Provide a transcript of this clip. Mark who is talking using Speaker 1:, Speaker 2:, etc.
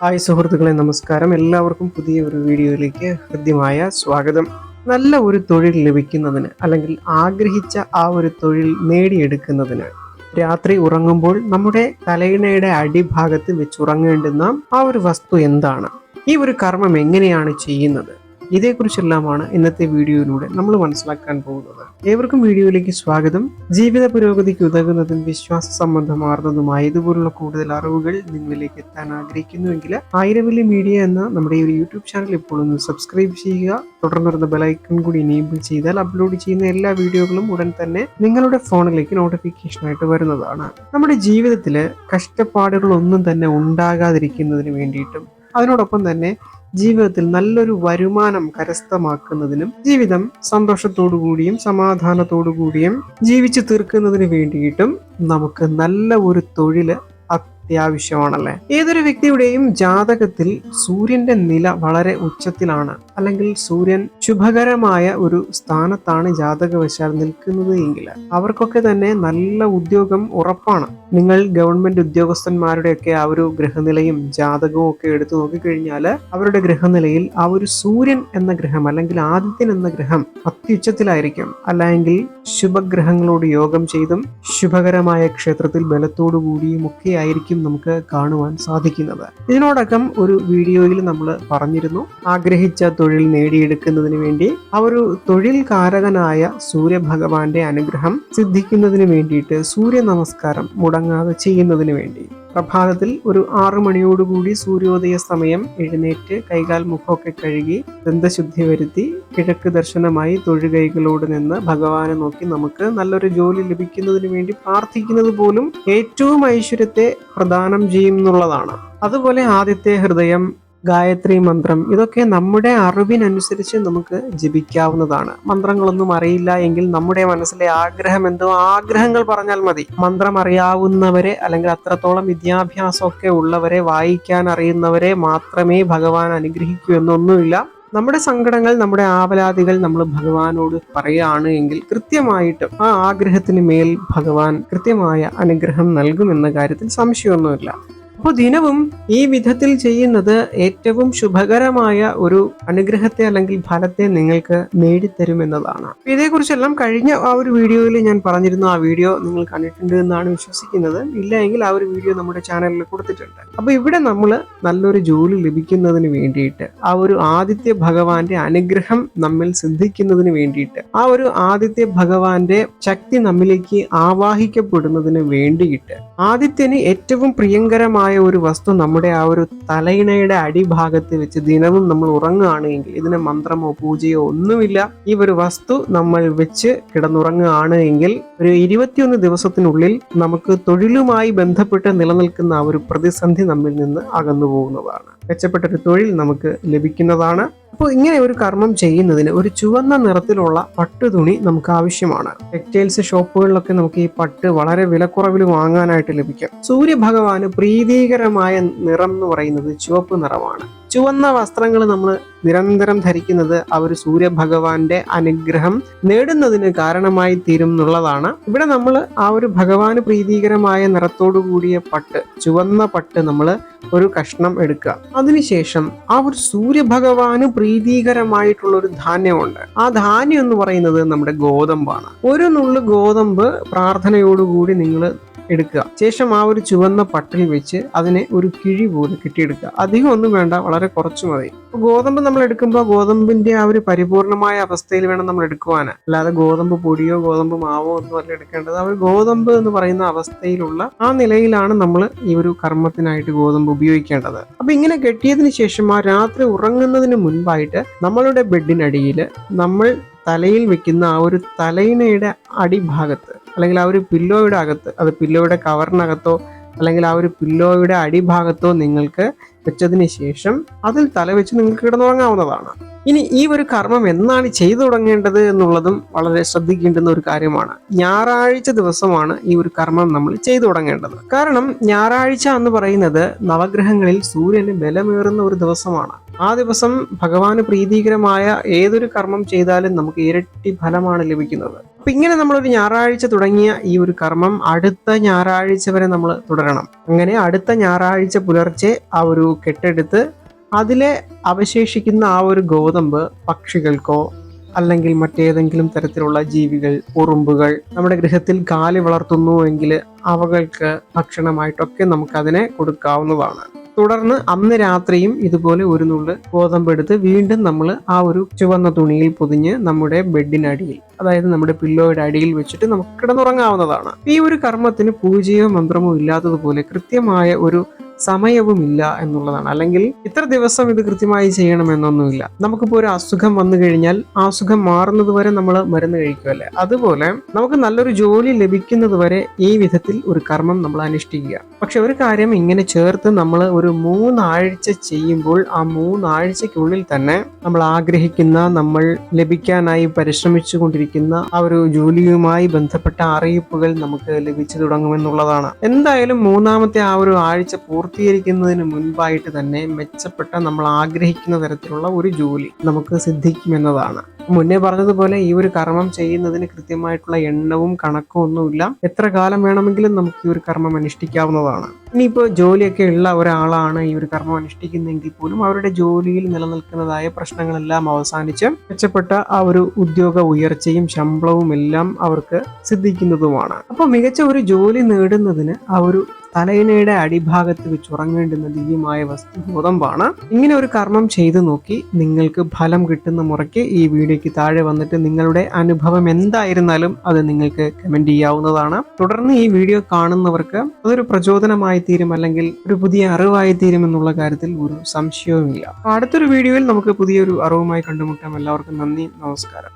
Speaker 1: Hi സുഹൃത്തുക്കളെ നമസ്കാരം. എല്ലാവർക്കും പുതിയ ഒരു വീഡിയോയിലേക്ക് ഹൃദ്യമായ സ്വാഗതം. നല്ല ഒരു തൊഴിൽ ലഭിക്കുന്നതിന് അല്ലെങ്കിൽ ആഗ്രഹിച്ച ആ ഒരു തൊഴിൽ നേടിയെടുക്കുന്നതിന് രാത്രി ഉറങ്ങുമ്പോൾ നമ്മുടെ തലയിണയുടെ അടിഭാഗത്ത് വെച്ചുറങ്ങേണ്ടുന്ന ആ ഒരു വസ്തു എന്താണ്? ഈ ഒരു കർമ്മം എങ്ങനെയാണ് ചെയ്യുന്നത്? ഇതേക്കുറിച്ചെല്ലാമാണ് ഇന്നത്തെ വീഡിയോയിലൂടെ നമ്മൾ മനസ്സിലാക്കാൻ പോകുന്നത്. ഏവർക്കും വീഡിയോയിലേക്ക് സ്വാഗതം. ജീവിത പുരോഗതിക്ക് ഉതകുന്നതും വിശ്വാസ സംബന്ധമാർന്നതുമായ ഇതുപോലുള്ള കൂടുതൽ അറിവുകൾ നിങ്ങളിലേക്ക് എത്താൻ ആഗ്രഹിക്കുന്നുവെങ്കിൽ ആയിരവല്ലി മീഡിയ എന്ന നമ്മുടെ ഈ ഒരു യൂട്യൂബ് ചാനൽ ഇപ്പോൾ ഒന്ന് സബ്സ്ക്രൈബ് ചെയ്യുക. തുടർന്ന് വരുന്ന ബെലൈക്കൺ കൂടി എനേബിൾ ചെയ്താൽ അപ്ലോഡ് ചെയ്യുന്ന എല്ലാ വീഡിയോകളും ഉടൻ തന്നെ നിങ്ങളുടെ ഫോണിലേക്ക് നോട്ടിഫിക്കേഷനായിട്ട് വരുന്നതാണ്. നമ്മുടെ ജീവിതത്തിൽ കഷ്ടപ്പാടുകളൊന്നും തന്നെ ഉണ്ടാകാതിരിക്കുന്നതിന് വേണ്ടിയിട്ടും അതിനോടൊപ്പം തന്നെ ജീവിതത്തിൽ നല്ലൊരു വരുമാനം കരസ്ഥമാക്കുന്നതിനും ജീവിതം സന്തോഷത്തോടു കൂടിയും സമാധാനത്തോടു കൂടിയും ജീവിച്ചു തീർക്കുന്നതിന് വേണ്ടിയിട്ടും നമുക്ക് നല്ല ഒരു തൊഴിൽ അത്യാവശ്യമാണല്ലേ? ഏതൊരു വ്യക്തിയുടെയും ജാതകത്തിൽ സൂര്യന്റെ നില വളരെ ഉച്ചത്തിലാണ്. അല്ലെങ്കിൽ സൂര്യൻ ശുഭകരമായ ഒരു സ്ഥാനത്താണ് ജാതകവശാൽ നിൽക്കുന്നത് എങ്കിൽ അവർക്കൊക്കെ തന്നെ നല്ല ഉദ്യോഗം ഉറപ്പാണ്. നിങ്ങൾ ഗവൺമെന്റ് ഉദ്യോഗസ്ഥന്മാരുടെയൊക്കെ ആ ഒരു ഗ്രഹനിലയും ജാതകവും ഒക്കെ എടുത്തു നോക്കിക്കഴിഞ്ഞാൽ അവരുടെ ഗ്രഹനിലയിൽ ആ ഒരു സൂര്യൻ എന്ന ഗ്രഹം അല്ലെങ്കിൽ ആദിത്യൻ എന്ന ഗ്രഹം അത്യുച്ചത്തിലായിരിക്കും. അല്ലെങ്കിൽ ശുഭഗ്രഹങ്ങളോട് യോഗം ചെയ്തും ശുഭകരമായ ക്ഷേത്രത്തിൽ ബലത്തോടു കൂടിയും ഒക്കെ ആയിരിക്കും നമുക്ക് കാണുവാൻ സാധിക്കുന്നത്. ഇതിനോടകം ഒരു വീഡിയോയിൽ നമ്മൾ പറഞ്ഞിരുന്നു ആഗ്രഹിച്ച തൊഴിൽ നേടിയെടുക്കുന്നതിന് വേണ്ടി ആ ഒരു തൊഴിൽ കാരകനായ സൂര്യഭഗവാന്റെ അനുഗ്രഹം സിദ്ധിക്കുന്നതിന് വേണ്ടിയിട്ട് സൂര്യ നമസ്കാരം മുടങ്ങാതെ ചെയ്യുന്നതിന് വേണ്ടി. പ്രഭാതത്തിൽ ഒരു ആറു മണിയോടുകൂടി സൂര്യോദയ സമയം എഴുന്നേറ്റ് കൈകാൽ മുഖമൊക്കെ കഴുകി ദന്തശുദ്ധി വരുത്തി കിഴക്ക് ദർശനമായി തൊഴുകൈകളോട് നിന്ന് ഭഗവാനെ നോക്കി നമുക്ക് നല്ലൊരു ജോലി ലഭിക്കുന്നതിന് വേണ്ടി പ്രാർത്ഥിക്കുന്നത് പോലും ഏറ്റവും ഐശ്വര്യത്തെ പ്രദാനം ചെയ്യും എന്നുള്ളതാണ്. അതുപോലെ ആദ്യത്തെ ഹൃദയം ഗായത്രി മന്ത്രം. ഇതൊക്കെ നമ്മുടെ അറിവിനനുസരിച്ച് നമുക്ക് ജപിക്കാവുന്നതാണ്. മന്ത്രങ്ങളൊന്നും അറിയില്ല എങ്കിൽ നമ്മുടെ മനസ്സിലെ ആഗ്രഹം എന്തോ ആഗ്രഹങ്ങൾ പറഞ്ഞാൽ മതി. മന്ത്രം അറിയാവുന്നവരെ അല്ലെങ്കിൽ അത്രത്തോളം വിദ്യാഭ്യാസമൊക്കെ ഉള്ളവരെ വായിക്കാൻ അറിയുന്നവരെ മാത്രമേ ഭഗവാൻ അനുഗ്രഹിക്കൂ എന്നൊന്നുമില്ല. നമ്മുടെ സങ്കടങ്ങൾ നമ്മുടെ ആവലാതികൾ നമ്മൾ ഭഗവാനോട് പറയുകയാണ് എങ്കിൽ കൃത്യമായിട്ടും ആ ആഗ്രഹത്തിന് മേൽ ഭഗവാൻ കൃത്യമായ അനുഗ്രഹം നൽകുമെന്ന കാര്യത്തിൽ സംശയമൊന്നുമില്ല. അപ്പോൾ ദിനവും ഈ വിധത്തിൽ ചെയ്യുന്നത് ഏറ്റവും ശുഭകരമായ ഒരു അനുഗ്രഹത്തെ അല്ലെങ്കിൽ ഫലത്തെ നിങ്ങൾക്ക് നേടിത്തരുമെന്നതാണ് ഇതേക്കുറിച്ചെല്ലാം കഴിഞ്ഞ ആ ഒരു വീഡിയോയിൽ ഞാൻ പറഞ്ഞിരുന്നു. ആ വീഡിയോ നിങ്ങൾ കണ്ടിട്ടുണ്ട് എന്നാണ് വിശ്വസിക്കുന്നത്. ഇല്ല എങ്കിൽ ആ ഒരു വീഡിയോ നമ്മുടെ ചാനലിൽ കൊടുത്തിട്ടുണ്ട്. അപ്പോൾ ഇവിടെ നമ്മൾ നല്ലൊരു ജോലി ലഭിക്കുന്നതിന് വേണ്ടിയിട്ട് ആ ഒരു ആദിത്യ ഭഗവാന്റെ അനുഗ്രഹം നമ്മിൽ സിദ്ധിക്കുന്നതിന് വേണ്ടിയിട്ട് ആ ഒരു ആദിത്യ ഭഗവാന്റെ ശക്തി നമ്മിലേക്ക് ആവാഹിക്കപ്പെടുന്നതിന് വേണ്ടിയിട്ട് ആദിത്യന് ഏറ്റവും പ്രിയങ്കരമായ ഒരു വസ്തു നമ്മുടെ ആ ഒരു തലയിണയുടെ അടിഭാഗത്ത് വെച്ച് ദിനവും നമ്മൾ ഉറങ്ങുകയാണെങ്കിൽ ഇതിന് മന്ത്രമോ പൂജയോ ഒന്നുമില്ല. ഈ ഒരു വസ്തു നമ്മൾ വെച്ച് കിടന്നുറങ്ങുകയാണ് എങ്കിൽ ഒരു ഇരുപത്തിയൊന്ന് ദിവസത്തിനുള്ളിൽ നമുക്ക് തൊഴിലുമായി ബന്ധപ്പെട്ട് നിലനിൽക്കുന്ന ആ ഒരു പ്രതിസന്ധി നമ്മിൽ നിന്ന് അകന്നു പോകുന്നതാണ് മെച്ചപ്പെട്ട ഒരു തൊഴിൽ നമുക്ക് ലഭിക്കുന്നതാണ്. അപ്പോൾ ഇങ്ങനെ ഒരു കർമ്മം ചെയ്യുന്നതിന് ഒരു ചുവന്ന നിറത്തിലുള്ള പട്ടുതുണി നമുക്ക് ആവശ്യമാണ്. ടെക്സ്റ്റൈൽസ് ഷോപ്പുകളിലൊക്കെ നമുക്ക് ഈ പട്ട് വളരെ വിലക്കുറവിൽ വാങ്ങാനായിട്ട് ലഭിക്കും. സൂര്യഭഗവാന് പ്രീതികരമായ നിറം എന്ന് പറയുന്നത് ചുവപ്പ് നിറമാണ്. ചുവന്ന വസ്ത്രങ്ങൾ നമ്മൾ നിരന്തരം ധരിക്കുന്നത് അവർ സൂര്യഭഗവാന്റെ അനുഗ്രഹം നേടുന്നതിന് കാരണമായി തീരും എന്നുള്ളതാണ്. ഇവിടെ നമ്മൾ ആ ഒരു ഭഗവാന് പ്രീതികരമായ നിറത്തോടു കൂടിയ പട്ട് ചുവന്ന പട്ട് നമ്മൾ ഒരു കഷ്ണം എടുക്കുക. അതിനുശേഷം ആ ഒരു സൂര്യഭഗവാന് പ്രീതികരമായിട്ടുള്ള ഒരു ധാന്യമുണ്ട്. ആ ധാന്യം എന്ന് പറയുന്നത് നമ്മുടെ ഗോതമ്പാണ്. ഒരു നുള്ളു ഗോതമ്പ് പ്രാർത്ഥനയോടുകൂടി നിങ്ങൾ എടുക്കുക. ശേഷം ആ ഒരു ചുവന്ന പട്ടിൽ വെച്ച് അതിനെ ഒരു കിഴി പോലെ കെട്ടിയെടുക്കുക. അധികം ഒന്നും വേണ്ട വളരെ കുറച്ച് മതി. ഗോതമ്പ് നമ്മൾ എടുക്കുമ്പോൾ ഗോതമ്പിന്റെ ആ ഒരു പരിപൂർണമായ അവസ്ഥയിൽ വേണം നമ്മൾ എടുക്കുവാന്. അല്ലാതെ ഗോതമ്പ് പൊടിയോ ഗോതമ്പ് മാവോ ഒന്നും അല്ല എടുക്കേണ്ടത്. ആ ഒരു ഗോതമ്പ് എന്ന് പറയുന്ന അവസ്ഥയിലുള്ള ആ നിലയിലാണ് നമ്മൾ ഈ ഒരു കർമ്മത്തിനായിട്ട് ഗോതമ്പ് ഉപയോഗിക്കേണ്ടത്. അപ്പൊ ഇങ്ങനെ കെട്ടിയതിന് ശേഷം ആ രാത്രി ഉറങ്ങുന്നതിന് മുൻപായിട്ട് നമ്മളുടെ ബെഡിനടിയിൽ നമ്മൾ തലയിൽ വെക്കുന്ന ആ ഒരു തലയിണയുടെ അടിഭാഗത്ത് അല്ലെങ്കിൽ ആ ഒരു പില്ലോയുടെ അകത്ത് അത് പില്ലോയുടെ കവറിനകത്തോ അല്ലെങ്കിൽ ആ ഒരു പില്ലോയുടെ അടിഭാഗത്തോ നിങ്ങൾക്ക് വെച്ചതിന് ശേഷം അതിൽ തലവെച്ച് നിങ്ങൾക്ക് കിടന്നുറങ്ങാവുന്നതാണ്. ഇനി ഈ ഒരു കർമ്മം എന്നാണ് ചെയ്തു തുടങ്ങേണ്ടത് എന്നുള്ളതും വളരെ ശ്രദ്ധിക്കേണ്ടുന്ന ഒരു കാര്യമാണ്. ഞായറാഴ്ച ദിവസമാണ് ഈ ഒരു കർമ്മം നമ്മൾ ചെയ്തു തുടങ്ങേണ്ടത്. കാരണം ഞായറാഴ്ച എന്ന് പറയുന്നത് നവഗ്രഹങ്ങളിൽ സൂര്യന് ബലമേറുന്ന ഒരു ദിവസമാണ്. ആ ദിവസം ഭഗവാന് പ്രീതികരമായ ഏതൊരു കർമ്മം ചെയ്താലും നമുക്ക് ഇരട്ടി ഫലമാണ് ലഭിക്കുന്നത്. അപ്പൊ ഇങ്ങനെ നമ്മളൊരു ഞായറാഴ്ച തുടങ്ങിയ ഈ ഒരു കർമ്മം അടുത്ത ഞായറാഴ്ച വരെ നമ്മൾ തുടരണം. അങ്ങനെ അടുത്ത ഞായറാഴ്ച പുലർച്ചെ ആ ഒരു കെട്ടെടുത്ത് അതിലെ അവശേഷിക്കുന്ന ആ ഒരു ഗോതമ്പ് പക്ഷികൾക്കോ അല്ലെങ്കിൽ മറ്റേതെങ്കിലും തരത്തിലുള്ള ജീവികൾ ഉറുമ്പുകൾ നമ്മുടെ ഗൃഹത്തിൽ കാലി വളർത്തുന്നു എങ്കിൽ അവകൾക്ക് ഭക്ഷണമായിട്ടൊക്കെ നമുക്കതിനെ കൊടുക്കാവുന്നതാണ്. തുടർന്ന് അന്ന് രാത്രിയും ഇതുപോലെ ഒരു നുള്ള് ഗോതമ്പെടുത്ത് വീണ്ടും നമ്മൾ ആ ഒരു ചുവന്ന തുണിയിൽ പൊതിഞ്ഞ് നമ്മുടെ ബെഡിനടിയിൽ അതായത് നമ്മുടെ പില്ലോയുടെ അടിയിൽ വെച്ചിട്ട് നമുക്ക് കിടന്നുറങ്ങാവുന്നതാണ്. ഈ ഒരു കർമ്മത്തിന് പൂജയോ മന്ത്രമോ ഇല്ലാത്തതുപോലെ കൃത്യമായ ഒരു സമയവുമില്ല എന്നുള്ളതാണ്. അല്ലെങ്കിൽ ഇത്ര ദിവസം ഇത് കൃത്യമായി ചെയ്യണമെന്നൊന്നുമില്ല. നമുക്കിപ്പോൾ ഒരു അസുഖം വന്നു കഴിഞ്ഞാൽ ആ അസുഖം മാറുന്നത് വരെ നമ്മൾ മരുന്ന് കഴിക്കുമല്ലേ അതുപോലെ നമുക്ക് നല്ലൊരു ജോലി ലഭിക്കുന്നത് വരെ ഈ വിധത്തിൽ ഒരു കർമ്മം നമ്മൾ അനുഷ്ഠിക്കുക. പക്ഷെ ഒരു കാര്യം ഇങ്ങനെ ചേർത്ത് നമ്മൾ ഒരു മൂന്നാഴ്ച ചെയ്യുമ്പോൾ ആ മൂന്നാഴ്ചക്കുള്ളിൽ തന്നെ നമ്മൾ ആഗ്രഹിക്കുന്ന നമ്മൾ ലഭിക്കാനായി പരിശ്രമിച്ചു കൊണ്ടിരിക്കുന്ന ആ ഒരു ജോലിയുമായി ബന്ധപ്പെട്ട അറിയിപ്പുകൾ നമുക്ക് ലഭിച്ചു തുടങ്ങുമെന്നുള്ളതാണ്. എന്തായാലും മൂന്നാമത്തെ ആ ഒരു ആഴ്ച പൂർത്തീകരിക്കുന്നതിന് മുൻപായിട്ട് തന്നെ മെച്ചപ്പെട്ട നമ്മൾ ആഗ്രഹിക്കുന്ന തരത്തിലുള്ള ഒരു ജോലി നമുക്ക് സിദ്ധിക്കുമെന്നതാണ്. മുന്നേ പറഞ്ഞതുപോലെ ഈ ഒരു കർമ്മം ചെയ്യുന്നതിന് കൃത്യമായിട്ടുള്ള എണ്ണവും കണക്കും ഒന്നുമില്ല. എത്ര കാലം വേണമെങ്കിലും നമുക്ക് ഈ ഒരു കർമ്മം അനുഷ്ഠിക്കാവുന്നതാണ്. ഇനിയിപ്പോൾ ജോലിയൊക്കെ ഉള്ള ഒരാളാണ് ഈ ഒരു കർമ്മം അനുഷ്ഠിക്കുന്നതെങ്കിൽ പോലും അവരുടെ ജോലിയിൽ നിലനിൽക്കുന്നതായ പ്രശ്നങ്ങളെല്ലാം അവസാനിച്ച് മെച്ചപ്പെട്ട ആ ഒരു ഉദ്യോഗ ഉയർച്ചയും ശമ്പളവും എല്ലാം അവർക്ക് സിദ്ധിക്കുന്നതുമാണ്. അപ്പോൾ മികച്ച ഒരു ജോലി നേടുന്നതിന് ആ ഒരു തലയിണയുടെ അടിഭാഗത്ത് വെച്ച് ഉറങ്ങേണ്ടുന്ന ദിവ്യമായ വസ്തു ഗോതമ്പാണ്. ഇങ്ങനെ ഒരു കർമ്മം ചെയ്തു നോക്കി നിങ്ങൾക്ക് ഫലം കിട്ടുന്ന മുറയ്ക്ക് ഈ വീഡിയോയ്ക്ക് താഴെ വന്നിട്ട് നിങ്ങളുടെ അനുഭവം എന്തായിരുന്നാലും അത് നിങ്ങൾക്ക് കമന്റ് ചെയ്യാവുന്നതാണ്. തുടർന്ന് ഈ വീഡിയോ കാണുന്നവർക്ക് അതൊരു പ്രചോദനമായി തീരും അല്ലെങ്കിൽ ഒരു പുതിയ അറിവായി തീരും എന്നുള്ള കാര്യത്തിൽ ഒരു സംശയവുമില്ല. അടുത്തൊരു വീഡിയോയിൽ നമുക്ക് പുതിയൊരു അറിവുമായി കണ്ടുമുട്ടാം. എല്ലാവർക്കും നന്ദി നമസ്കാരം.